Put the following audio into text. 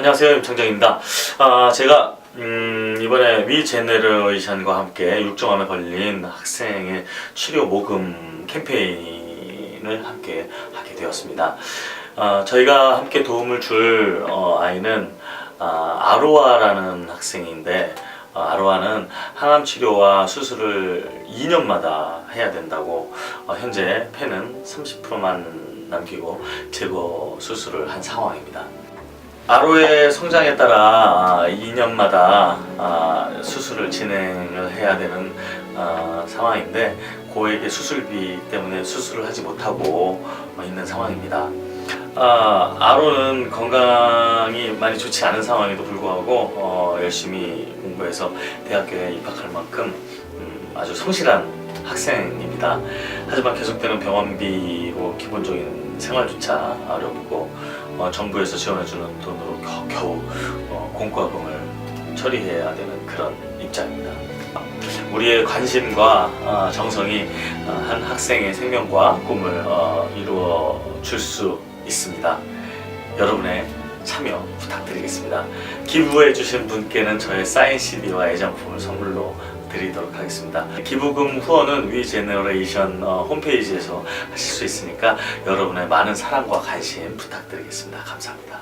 안녕하세요 임창정입니다. 아, 제가 음, 이번에 위 제네레이션과 함께 육종암에 걸린 학생의 치료 모금 캠페인을 함께 하게 되었습니다. 아, 저희가 함께 도움을 줄 어, 아이는 아, 아로아라는 학생인데 어, 아로아는 항암 치료와 수술을 2년마다 해야 된다고 어, 현재 폐는 30%만 남기고 제거 수술을 한 상황입니다. 아로의 성장에 따라 2년마다 아, 수술을 진행을 해야 되는 아, 상황인데 고액의 수술비 때문에 수술을 하지 못하고 어, 있는 상황입니다. 아, 아로는 건강이 많이 좋지 않은 상황에도 불구하고 어, 열심히 공부해서 대학교에 입학할 만큼 음, 아주 성실한 학생입니다. 하지만 계속되는 병원비고 기본적인 생활조차 어렵고 어, 정부에서 지원해주는 돈으로 겨, 겨우 어, 공과금을 처리해야 되는 그런 입장입니다. 우리의 관심과 어, 정성이 어, 한 학생의 생명과 꿈을 어, 이루어 줄 수 있습니다. 여러분의 참여 부탁드리겠습니다. 기부해 주신 분께는 저의 사인 CD와 애정품을 선물로 드리도록 하겠습니다. 기부금 후원은 위 제너레이션 어, 홈페이지에서 하실 수 있으니까 여러분의 많은 사랑과 관심 부탁드리겠습니다. 감사합니다.